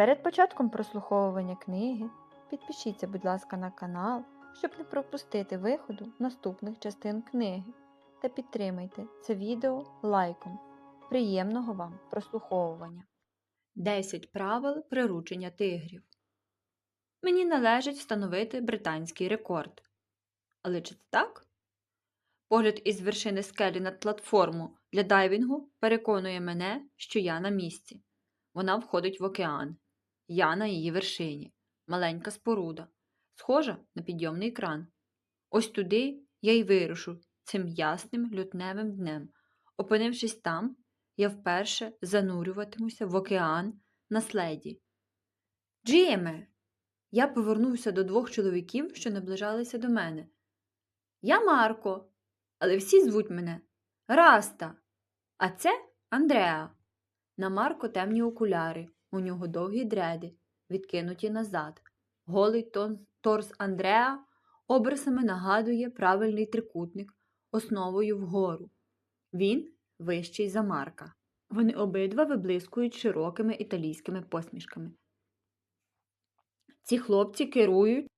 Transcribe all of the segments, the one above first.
Перед початком прослуховування книги підпишіться, будь ласка, на канал, щоб не пропустити виходу наступних частин книги. Та підтримайте це відео лайком. Приємного вам прослуховування. 10 правил приручення тигрів. Мені належить встановити британський рекорд. Але чи це так? Погляд із вершини скелі над платформу для дайвінгу переконує мене, що я на місці. Вона входить в океан. Я на її вершині. Маленька споруда, схожа на підйомний кран. Ось туди я й вирушу цим ясним лютневим днем. Опинившись там, я вперше занурюватимуся в океан на следі. Джиме! Я повернувся до двох чоловіків, що наближалися до мене. Я Марко, але всі звуть мене Раста. А це Андреа. На Марко темні окуляри, у нього довгі дреди, відкинуті назад. Голий торс Андреа обрисами нагадує правильний трикутник основою вгору. Він вищий за Марка. Вони обидва виблискують широкими італійськими посмішками. Ці хлопці керують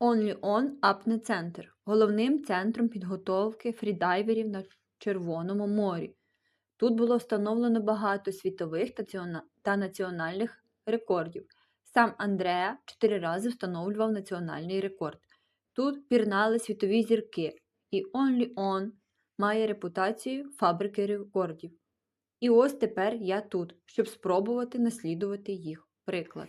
Only On Apne Center, головним центром підготовки фрідайверів на Червоному морі. Тут було встановлено багато світових та національних рекордів. Сам Андреа чотири рази встановлював національний рекорд. Тут пірнали світові зірки, і Only On має репутацію фабрики рекордів. І ось тепер я тут, щоб спробувати наслідувати їх приклад.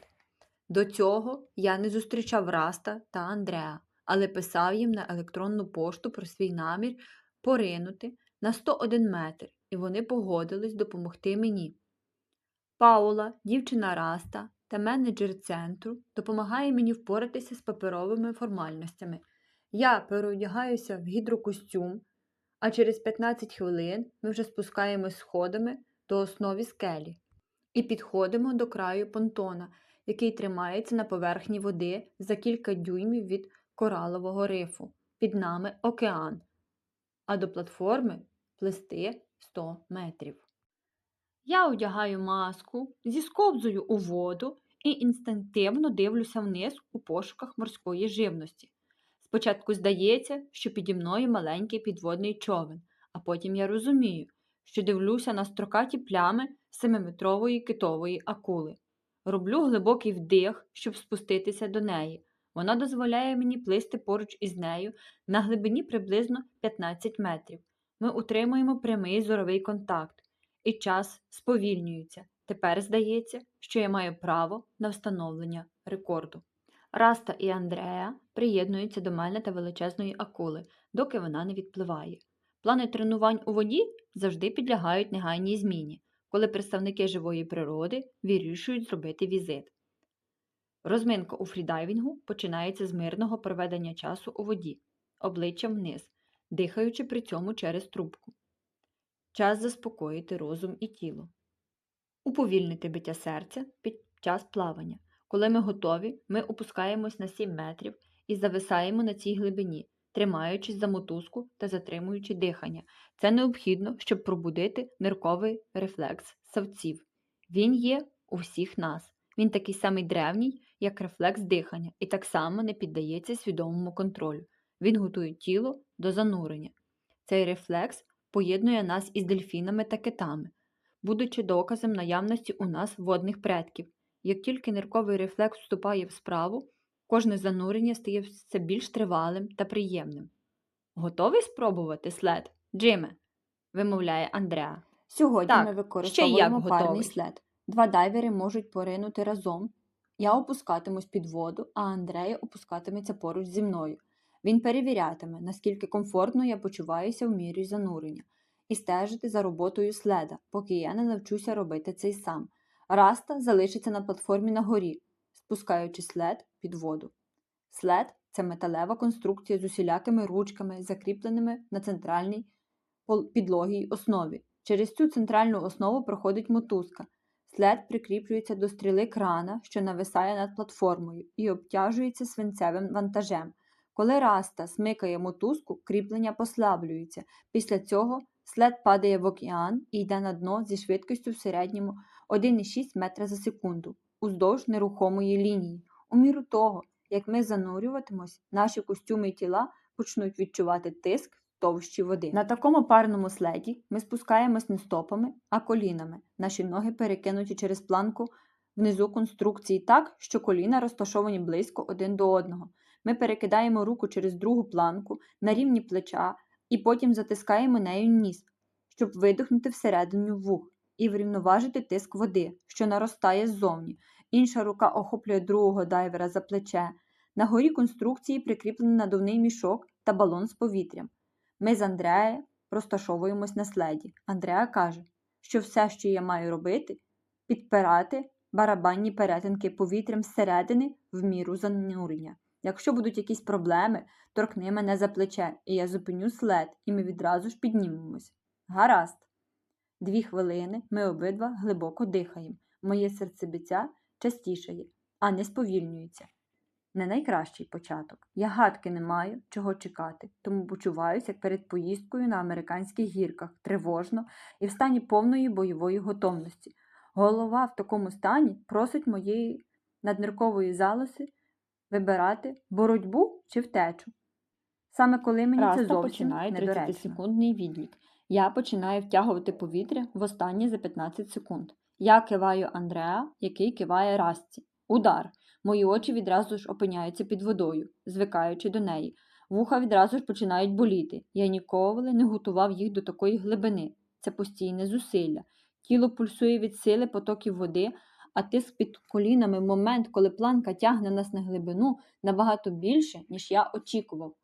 До цього я не зустрічав Раста та Андреа, але писав їм на електронну пошту про свій намір поринути на 101 метр, і вони погодились допомогти мені. Паула, дівчина Раста та менеджер центру допомагає мені впоратися з паперовими формальностями. Я переодягаюся в гідрокостюм, а через 15 хвилин ми вже спускаємось сходами до основі скелі і підходимо до краю понтона, який тримається на поверхні води за кілька дюймів від коралового рифу. Під нами океан, а до платформи плисти 100 метрів. Я одягаю маску, зісковзую у воду і інстинктивно дивлюся вниз у пошуках морської живності. Спочатку здається, що піді мною маленький підводний човен, а потім я розумію, що дивлюся на строкаті плями семиметрової китової акули. Роблю глибокий вдих, щоб спуститися до неї. Вона дозволяє мені плисти поруч із нею на глибині приблизно 15 метрів. Ми утримуємо прямий зоровий контакт, і час сповільнюється. Тепер здається, що я маю право на встановлення рекорду. Раста і Андреа приєднуються до мене та величезної акули, доки вона не відпливає. Плани тренувань у воді завжди підлягають негайній зміні, коли представники живої природи вирішують зробити візит. Розминка у фрідайвінгу починається з мирного проведення часу у воді, обличчям вниз, дихаючи при цьому через трубку. Час заспокоїти розум і тіло. Уповільнити биття серця під час плавання. Коли ми готові, ми опускаємось на 7 метрів і зависаємо на цій глибині, тримаючись за мотузку та затримуючи дихання. Це необхідно, щоб пробудити нирковий рефлекс савців. Він є у всіх нас. Він такий самий древній, як рефлекс дихання, і так само не піддається свідомому контролю. Він готує тіло до занурення. Цей рефлекс поєднує нас із дельфінами та китами, будучи доказом наявності у нас водних предків. Як тільки нирковий рефлекс вступає в справу, кожне занурення стає все більш тривалим та приємним. Готовий спробувати след, Джиме? вимовляє Андреа. Сьогодні Так, ми використовуємо парний готовий. след. Два дайвери можуть поринути разом. Я опускатимусь під воду, а Андрея опускатиметься поруч зі мною. Він перевірятиме, наскільки комфортно я почуваюся в мірі занурення, і стежити за роботою следа, поки я не навчуся робити це й сам. Раста залишиться на платформі на горі, спускаючи след під воду. След це металева конструкція з усілякими ручками, закріпленими на центральній підлогій основі. Через цю центральну основу проходить мотузка. След прикріплюється до стріли крана, що нависає над платформою, і обтяжується свинцевим вантажем. Коли раста смикає мотузку, кріплення послаблюється. Після цього след падає в океан і йде на дно зі швидкістю в середньому 1,6 метра за секунду уздовж нерухомої лінії. У міру того, як ми занурюватимось, наші костюми і тіла почнуть відчувати тиск товщі води. На такому парному следі ми спускаємось не стопами, а колінами. Наші ноги перекинуті через планку внизу конструкції так, що коліна розташовані близько один до одного. Ми перекидаємо руку через другу планку на рівні плеча і потім затискаємо нею ніс, щоб видихнути всередину вух і врівноважити тиск води, що наростає ззовні. Інша рука охоплює другого дайвера за плече. На горі конструкції прикріплений надувний мішок та балон з повітрям. Ми з Андреєю розташовуємось на следі. Андреа каже, що все, що я маю робити, підпирати барабанні перетинки повітрям зсередини в міру занурення. Якщо будуть якісь проблеми, торкни мене за плече, і я зупиню след, і ми відразу ж піднімемось. Гаразд. Дві хвилини ми обидва глибоко дихаємо. Моє серцебиття частішає, а не сповільнюється. Не найкращий початок. Я гадки не маю, чого чекати, тому почуваюся як перед поїздкою на американських гірках, тривожно і в стані повної бойової готовності. Голова в такому стані просить моєї надниркової залози вибирати боротьбу чи втечу. Саме коли мені Раста це зовсім починає 30-секундний відлік. Я починаю втягувати повітря в останні за 15 секунд. Я киваю Андреа, який киває Расті. Удар. Мої очі відразу ж опиняються під водою, звикаючи до неї. Вуха відразу ж починають боліти. Я ніколи не готував їх до такої глибини. Це постійне зусилля. Тіло пульсує від сили потоків води, а тиск під колінами в момент, коли планка тягне нас на глибину, набагато більше, ніж я очікував.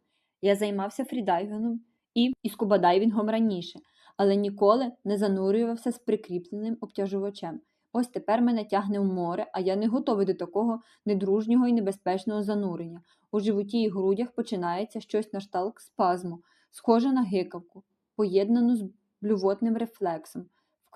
Я займався фрідайвингом і, і скубадайвінгом раніше, але ніколи не занурювався з прикріпленим обтяжувачем. Ось тепер мене тягне в море, а я не готовий до такого недружнього і небезпечного занурення. У животі і грудях починається щось на шталк спазму, схоже на гикавку, поєднану з блювотним рефлексом,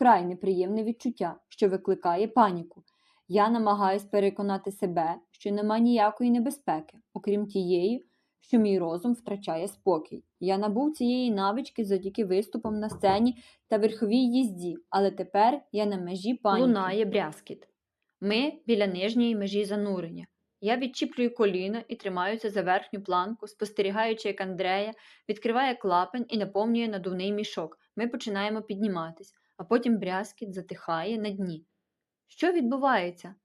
вкрай неприємне відчуття, що викликає паніку. Я намагаюсь переконати себе, що нема ніякої небезпеки, окрім тієї, що мій розум втрачає спокій. Я набув цієї навички завдяки виступам на сцені та верховій їзді, але тепер я на межі паніки. Лунає брязкіт. Ми біля нижньої межі занурення. Я відчіплюю коліна і тримаюся за верхню планку, спостерігаючи, як Андрея відкриває клапан і наповнює надувний мішок. Ми починаємо підніматись, а потім брязкіт затихає на дні. Що відбувається?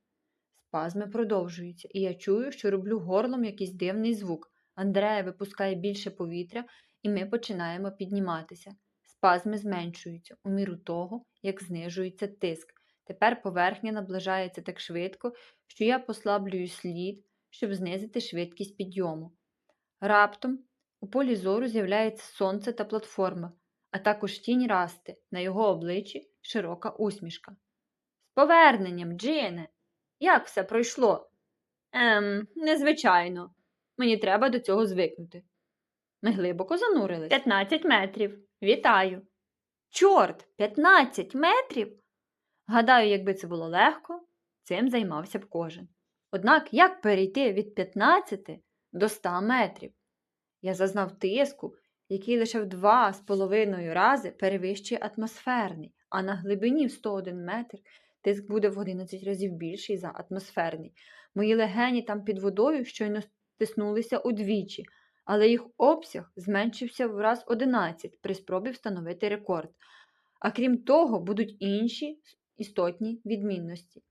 Спазми продовжуються, і я чую, що роблю горлом якийсь дивний звук. Андрея випускає більше повітря, і ми починаємо підніматися. Спазми зменшуються у міру того, як знижується тиск. Тепер поверхня наближається так швидко, що я послаблюю слід, щоб знизити швидкість підйому. Раптом у полі зору з'являється сонце та платформа, а також тінь расти, на його обличчі широка усмішка. З поверненням, Джине! Як все пройшло? Ем, незвичайно. Мені треба до цього звикнути. Ми глибоко занурились. 15 метрів. Вітаю. Чорт, 15 метрів. Гадаю, якби це було легко, цим займався б кожен. Однак як перейти від 15 до 100 метрів? Я зазнав тиску, який лише в два з половиною рази перевищує атмосферний, а на глибині в 101 метр тиск буде в 11 разів більший за атмосферний. Мої легені там під водою щойно стиснулися удвічі, але їх обсяг зменшився в раз 11 при спробі встановити рекорд. А крім того, будуть інші істотні відмінності.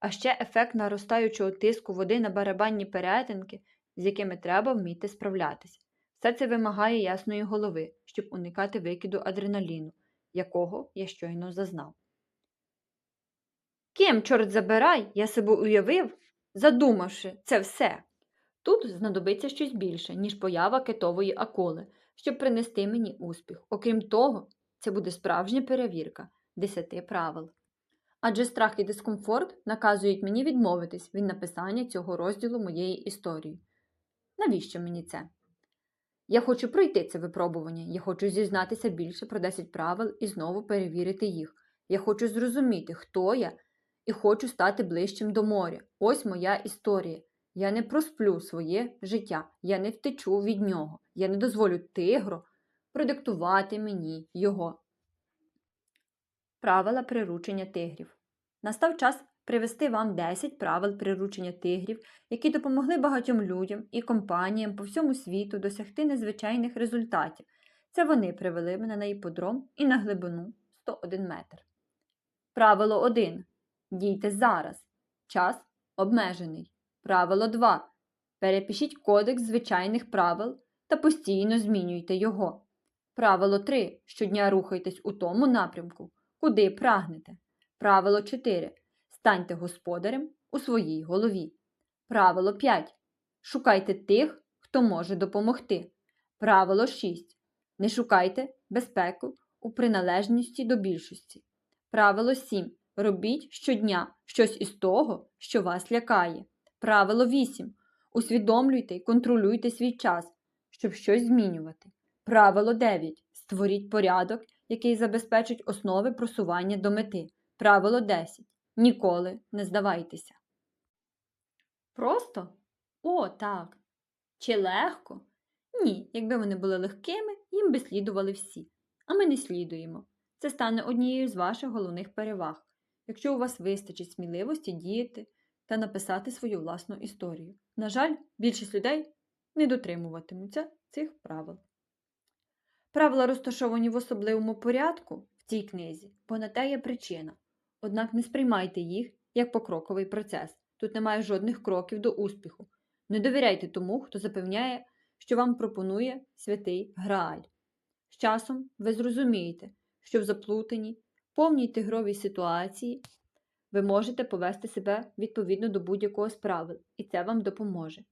А ще ефект наростаючого тиску води на барабанні перетинки, з якими треба вміти справлятися. Все це вимагає ясної голови, щоб уникати викиду адреналіну, якого я щойно зазнав. Ким, чорт забирай, я себе уявив, задумавши це все. Тут знадобиться щось більше, ніж поява китової акули, щоб принести мені успіх. Окрім того, це буде справжня перевірка десяти правил. Адже страх і дискомфорт наказують мені відмовитись від написання цього розділу моєї історії. Навіщо мені це? Я хочу пройти це випробування, я хочу зізнатися більше про 10 правил і знову перевірити їх. Я хочу зрозуміти, хто я, і хочу стати ближчим до моря. Ось моя історія. Я не просплю своє життя, я не втечу від нього, я не дозволю тигру продиктувати мені його. Правила приручення тигрів. Настав час привести вам 10 правил приручення тигрів, які допомогли багатьом людям і компаніям по всьому світу досягти незвичайних результатів. Це вони привели мене на іподром і на глибину 101 метр. Правило 1. Дійте зараз. Час обмежений. Правило 2. Перепишіть кодекс звичайних правил та постійно змінюйте його. Правило 3. Щодня рухайтесь у тому напрямку, куди прагнете. Правило 4. Станьте господарем у своїй голові. Правило 5. Шукайте тих, хто може допомогти. Правило 6. Не шукайте безпеку у приналежності до більшості. Правило 7. Робіть щодня щось із того, що вас лякає. Правило 8. Усвідомлюйте і контролюйте свій час, щоб щось змінювати. Правило 9. Створіть порядок, який забезпечить основи просування до мети. Правило 10. Ніколи не здавайтеся. Просто? О, так. Чи легко? Ні, якби вони були легкими, їм би слідували всі. А ми не слідуємо. Це стане однією з ваших головних переваг, якщо у вас вистачить сміливості діяти та написати свою власну історію. На жаль, більшість людей не дотримуватимуться цих правил. Правила розташовані в особливому порядку в цій книзі, бо на те є причина. Однак не сприймайте їх як покроковий процес. Тут немає жодних кроків до успіху. Не довіряйте тому, хто запевняє, що вам пропонує святий Грааль. З часом ви зрозумієте, що в заплутаній, повній тигровій ситуації ви можете повести себе відповідно до будь-якого з правил, і це вам допоможе.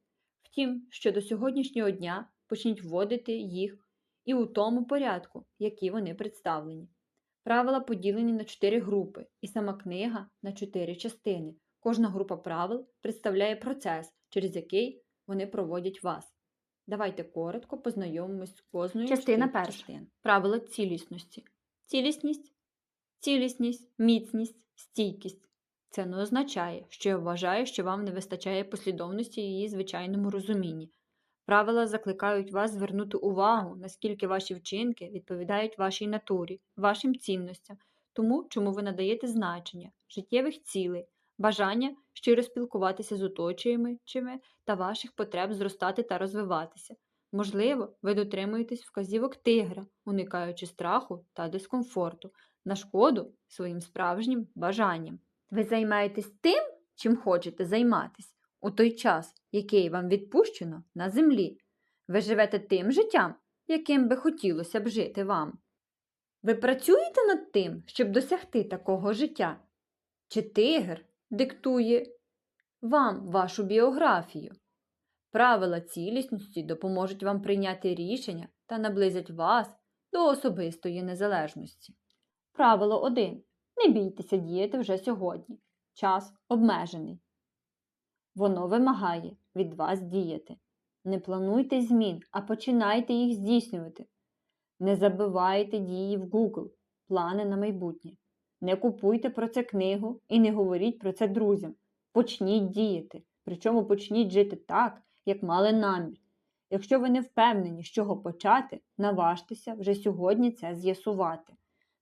Втім, що до сьогоднішнього дня почніть вводити їх і у тому порядку, які вони представлені. Правила поділені на чотири групи, і сама книга на чотири частини. Кожна група правил представляє процес, через який вони проводять вас. Давайте коротко познайомимось з кожною Частина перша. частин. Правила цілісності. Цілісність, цілісність, міцність, стійкість. Це не означає, що я вважаю, що вам не вистачає послідовності її звичайному розумінні. Правила закликають вас звернути увагу, наскільки ваші вчинки відповідають вашій натурі, вашим цінностям, тому, чому ви надаєте значення, життєвих цілей, бажання щиро спілкуватися з оточуючими та ваших потреб зростати та розвиватися. Можливо, ви дотримуєтесь вказівок тигра, уникаючи страху та дискомфорту, на шкоду своїм справжнім бажанням. Ви займаєтесь тим, чим хочете займатись, у той час, який вам відпущено на землі. Ви живете тим життям, яким би хотілося б жити вам. Ви працюєте над тим, щоб досягти такого життя? Чи тигр диктує вам вашу біографію? Правила цілісності допоможуть вам прийняти рішення та наблизять вас до особистої незалежності. Правило 1. Не бійтеся діяти вже сьогодні. Час обмежений. Воно вимагає від вас діяти. Не плануйте змін, а починайте їх здійснювати. Не забивайте дії в Google, плани на майбутнє. Не купуйте про це книгу і не говоріть про це друзям. Почніть діяти, причому почніть жити так, як мали намір. Якщо ви не впевнені, з чого почати, наважтеся вже сьогодні це з'ясувати.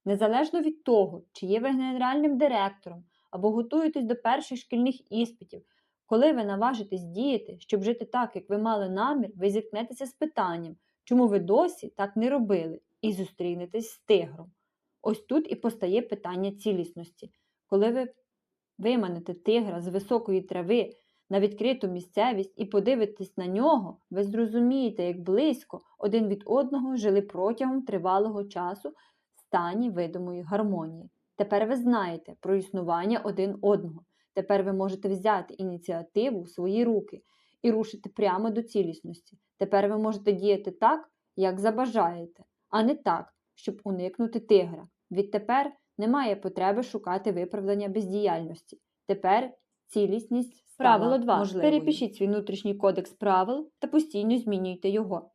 Незалежно від того, чи є ви генеральним директором або готуєтесь до перших шкільних іспитів, коли ви наважитесь діяти, щоб жити так, як ви мали намір, ви зіткнетеся з питанням, чому ви досі так не робили, і зустрінетесь з тигром. Ось тут і постає питання цілісності. Коли ви виманете тигра з високої трави на відкриту місцевість і подивитесь на нього, ви зрозумієте, як близько один від одного жили протягом тривалого часу в стані видимої гармонії. Тепер ви знаєте про існування один одного. Тепер ви можете взяти ініціативу в свої руки і рушити прямо до цілісності. Тепер ви можете діяти так, як забажаєте, а не так, щоб уникнути тигра. Відтепер немає потреби шукати виправдання бездіяльності. Тепер цілісність стала Правило два. можливою. Перепишіть свій внутрішній кодекс правил та постійно змінюйте його.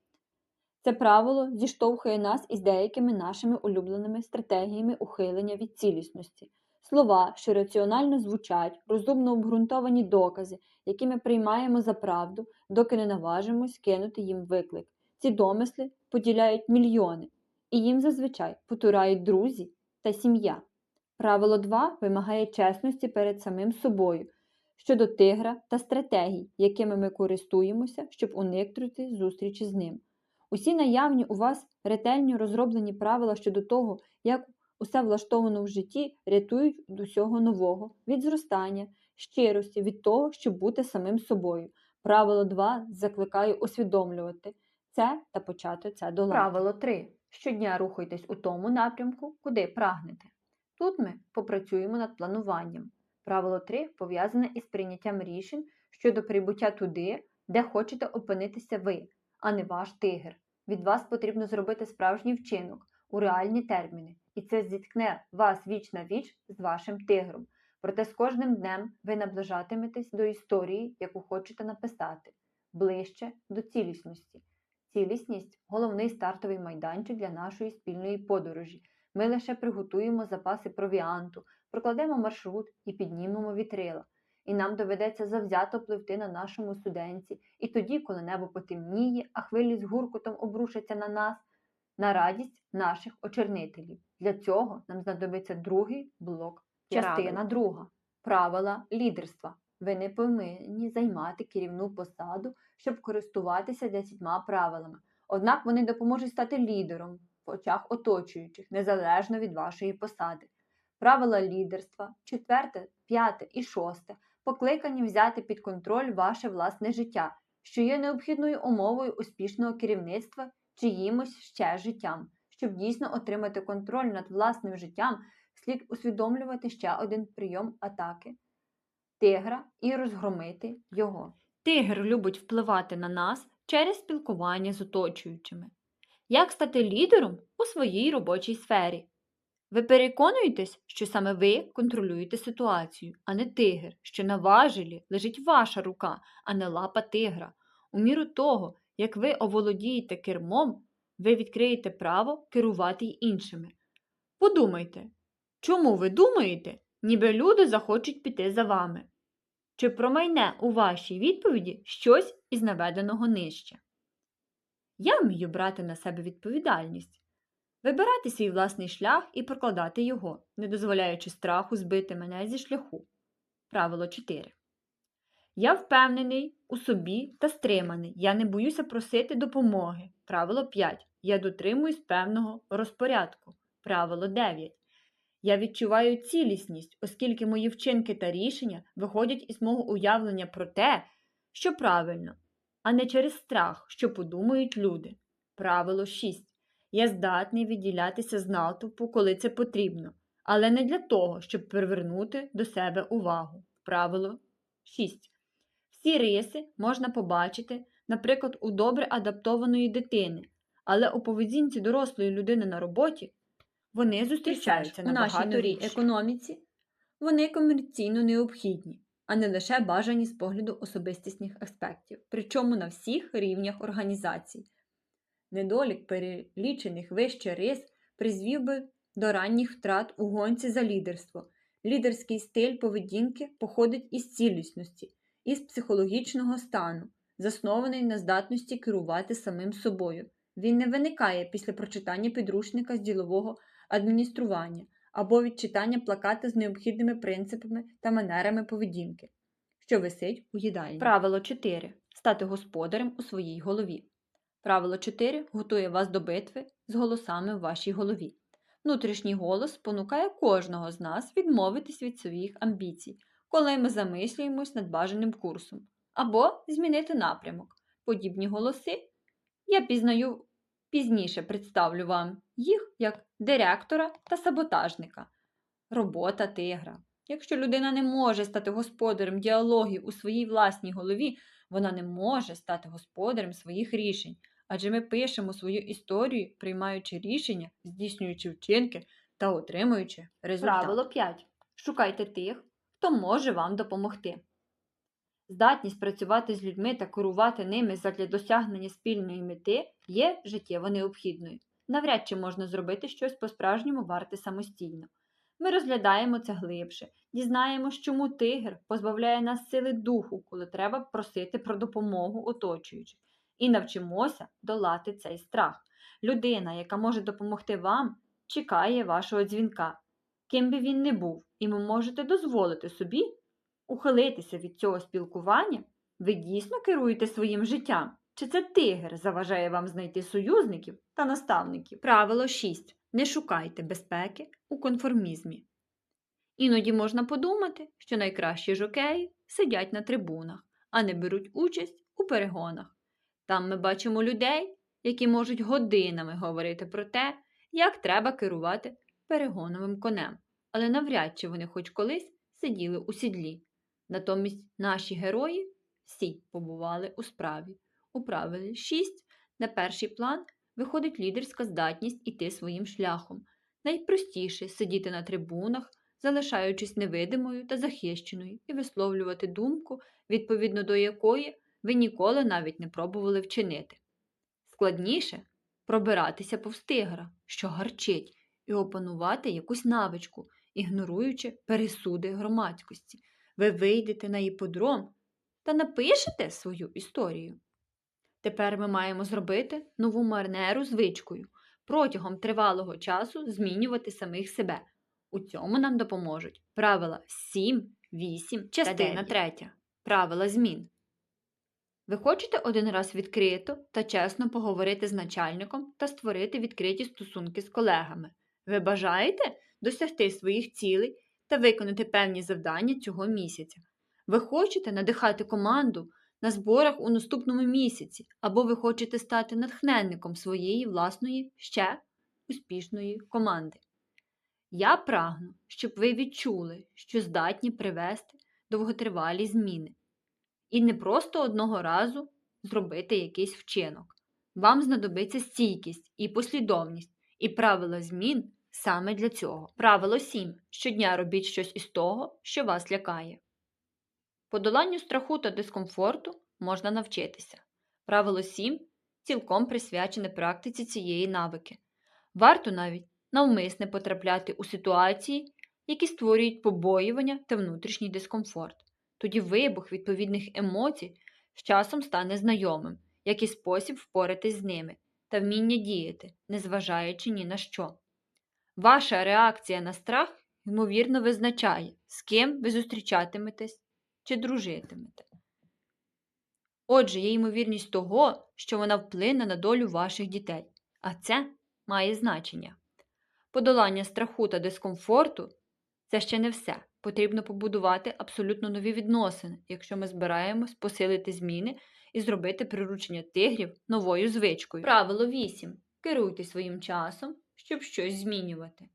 Це правило зіштовхує нас із деякими нашими улюбленими стратегіями ухилення від цілісності. Слова, що раціонально звучать, розумно обґрунтовані докази, які ми приймаємо за правду, доки не наважимось кинути їм виклик. Ці домисли поділяють мільйони, і їм зазвичай потурають друзі та сім'я. Правило 2 вимагає чесності перед самим собою щодо тигра та стратегій, якими ми користуємося, щоб уникнути зустрічі з ним. Усі наявні у вас ретельно розроблені правила щодо того, як усе влаштовано в житті, рятують від усього нового, від зростання, щирості, від того, щоб бути самим собою. Правило 2 закликаю усвідомлювати це та почати це долати. Правило 3. Щодня рухайтесь у тому напрямку, куди прагнете. Тут ми попрацюємо над плануванням. Правило 3 пов'язане із прийняттям рішень щодо прибуття туди, де хочете опинитися ви, а не ваш тигр. Від вас потрібно зробити справжній вчинок у реальні терміни, і це зіткне вас віч на віч з вашим тигром. Проте з кожним днем ви наближатиметесь до історії, яку хочете написати, ближче до цілісності. Цілісність головний стартовий майданчик для нашої спільної подорожі. Ми лише приготуємо запаси провіанту, прокладемо маршрут і піднімемо вітрила. І нам доведеться завзято пливти на нашому суденці, і тоді, коли небо потемніє, а хвилі з гуркотом обрушаться на нас, на радість наших очернителів. Для цього нам знадобиться другий блок. Частина друга. Правила лідерства. Ви не повинні займати керівну посаду, щоб користуватися десятьма правилами. Однак вони допоможуть стати лідером в очах оточуючих, незалежно від вашої посади. Правила лідерства, четверте, п'яте і шосте, покликані взяти під контроль ваше власне життя, що є необхідною умовою успішного керівництва чиїмось ще життям. Щоб дійсно отримати контроль над власним життям, слід усвідомлювати ще один прийом атаки тигра і розгромити його. Тигр любить впливати на нас через спілкування з оточуючими. Як стати лідером у своїй робочій сфері? Ви переконуєтесь, що саме ви контролюєте ситуацію, а не тигр, що на важелі лежить ваша рука, а не лапа тигра. У міру того, як ви оволодієте кермом, ви відкриєте право керувати й іншими. Подумайте, чому ви думаєте, ніби люди захочуть піти за вами? Чи промайне у вашій відповіді щось із наведеного нижче? Я вмію брати на себе відповідальність, вибирати свій власний шлях і прокладати його, не дозволяючи страху збити мене зі шляху. Правило 4. Я впевнений у собі та стриманий. Я не боюся просити допомоги. Правило 5. Я дотримуюсь певного розпорядку. Правило 9. Я відчуваю цілісність, оскільки мої вчинки та рішення виходять із мого уявлення про те, що правильно, а не через страх, що подумають люди. Правило 6. Я здатний відділятися з натовпу, коли це потрібно, але не для того, щоб привернути до себе увагу. Правило 6. Всі риси можна побачити, наприклад, у добре адаптованої дитини, але у поведінці дорослої людини на роботі вони зустрічаються у нашій набагато економіці. Вони комерційно необхідні, а не лише бажані з погляду особистісних аспектів, причому на всіх рівнях організацій. Недолік перелічених вище рис призвів би до ранніх втрат у гонці за лідерство. Лідерський стиль поведінки походить із цілісності, із психологічного стану, заснований на здатності керувати самим собою. Він не виникає після прочитання підручника з ділового адміністрування або від читання плаката з необхідними принципами та манерами поведінки, що висить у їдальні. Правило 4. Стати господарем у своїй голові. Правило 4 готує вас до битви з голосами в вашій голові. Внутрішній голос спонукає кожного з нас відмовитись від своїх амбіцій, коли ми замислюємось над бажаним курсом, або змінити напрямок. Подібні голоси я пізнаю пізніше представлю вам їх як директора та саботажника. Робота тигра. Якщо людина не може стати господарем діалогів у своїй власній голові, вона не може стати господарем своїх рішень. Адже ми пишемо свою історію, приймаючи рішення, здійснюючи вчинки та отримуючи результат. Правило 5. Шукайте тих, хто може вам допомогти. Здатність працювати з людьми та керувати ними задля досягнення спільної мети є життєво необхідною. Навряд чи можна зробити щось по-справжньому варте самостійно. Ми розглядаємо це глибше, дізнаємось, чому тигр позбавляє нас сили духу, коли треба просити про допомогу оточуючих, і навчимося долати цей страх. Людина, яка може допомогти вам, чекає вашого дзвінка. ким би він не був, і ви можете дозволити собі ухилитися від цього спілкування, ви дійсно керуєте своїм життям. Чи це тигр заважає вам знайти союзників та наставників? Правило 6. Не шукайте безпеки у конформізмі. Іноді можна подумати, що найкращі жокеї сидять на трибунах, а не беруть участь у перегонах. Там ми бачимо людей, які можуть годинами говорити про те, як треба керувати перегоновим конем, але навряд чи вони хоч колись сиділи у сідлі. Натомість наші герої всі побували у справі. У правилі 6 на перший план виходить лідерська здатність іти своїм шляхом. Найпростіше сидіти на трибунах, залишаючись невидимою та захищеною, і висловлювати думку, відповідно до якої ви ніколи навіть не пробували вчинити. Складніше пробиратися повз тигра, що гарчить, і опанувати якусь навичку, ігноруючи пересуди громадськості. Ви вийдете на іподром та напишете свою історію. Тепер ми маємо зробити нову марнеру звичкою протягом тривалого часу змінювати самих себе. У цьому нам допоможуть правила 7, 8, частина 3. Правила змін. Ви хочете один раз відкрито та чесно поговорити з начальником та створити відкриті стосунки з колегами. Ви бажаєте досягти своїх цілей та виконати певні завдання цього місяця. Ви хочете надихати команду на зборах у наступному місяці, або ви хочете стати натхненником своєї власної ще успішної команди. Я прагну, щоб ви відчули, що здатні привести довготривалі зміни. І не просто одного разу зробити якийсь вчинок. Вам знадобиться стійкість і послідовність, і правила змін саме для цього. Правило 7. Щодня робіть щось із того, що вас лякає. Подоланню страху та дискомфорту можна навчитися. Правило 7 цілком присвячене практиці цієї навики. Варто навіть навмисне потрапляти у ситуації, які створюють побоювання та внутрішній дискомфорт. Тоді вибух відповідних емоцій з часом стане знайомим, як і спосіб впоратись з ними та вміння діяти, незважаючи ні на що. Ваша реакція на страх, ймовірно, визначає, з ким ви зустрічатиметесь чи дружитимете. Отже, є ймовірність того, що вона вплине на долю ваших дітей, а це має значення. Подолання страху та дискомфорту це ще не все. Потрібно побудувати абсолютно нові відносини, якщо ми збираємось посилити зміни і зробити приручення тигрів новою звичкою. Правило 8. Керуйте своїм часом, щоб щось змінювати.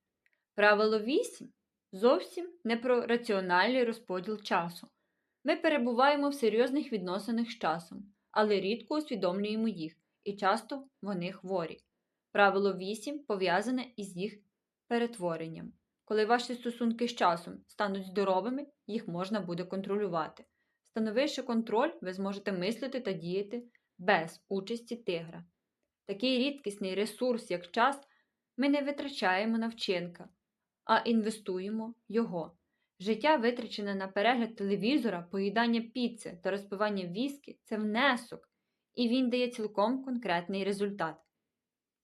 Правило 8 зовсім не про раціональний розподіл часу. Ми перебуваємо в серйозних відносинах з часом, але рідко усвідомлюємо їх, і часто вони хворі. Правило 8 пов'язане із їх перетворенням. Коли ваші стосунки з часом стануть здоровими, їх можна буде контролювати. Встановивши контроль, ви зможете мислити та діяти без участі тигра. Такий рідкісний ресурс, як час, ми не витрачаємо на вчинка, а інвестуємо його. Життя, витрачене на перегляд телевізора, поїдання піци та розпивання віскі це внесок, і він дає цілком конкретний результат.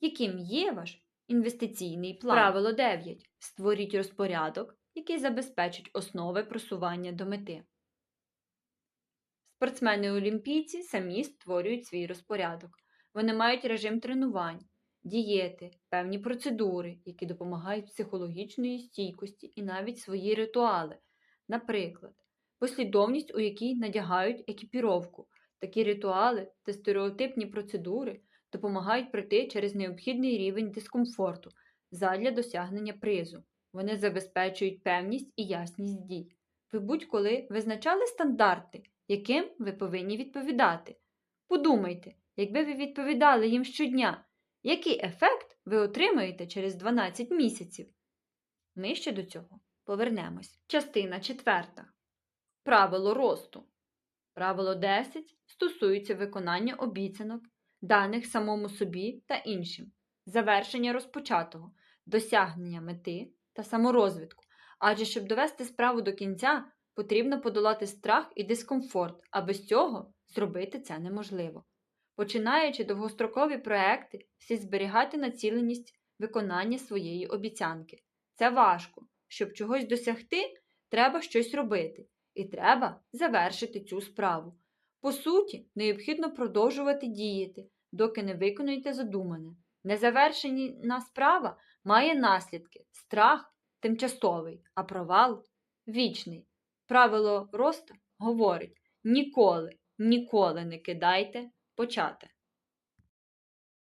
Яким є ваш інвестиційний план? Правило 9. Створіть розпорядок, який забезпечить основи просування до мети. Спортсмени-олімпійці самі створюють свій розпорядок. Вони мають режим тренувань, дієти, певні процедури, які допомагають психологічної стійкості і навіть свої ритуали. Наприклад, послідовність, у якій надягають екіпіровку. Такі ритуали та стереотипні процедури допомагають пройти через необхідний рівень дискомфорту задля досягнення призу. Вони забезпечують певність і ясність дій. Ви будь-коли визначали стандарти, яким ви повинні відповідати. Подумайте, якби ви відповідали їм щодня, який ефект ви отримаєте через 12 місяців? Ми ще до цього повернемось. Частина четверта. Правило росту. Правило 10 стосується виконання обіцянок, даних самому собі та іншим, завершення розпочатого, досягнення мети та саморозвитку. Адже щоб довести справу до кінця, потрібно подолати страх і дискомфорт, а без цього зробити це неможливо. Починаючи довгострокові проекти, слід зберігати націленість виконання своєї обіцянки. Це важко, щоб чогось досягти, треба щось робити, і треба завершити цю справу. По суті, необхідно продовжувати діяти, доки не виконуєте задумане. Незавершена справа має наслідки. Страх тимчасовий, а провал вічний. Правило роста говорить: ніколи, ніколи не кидайте почати.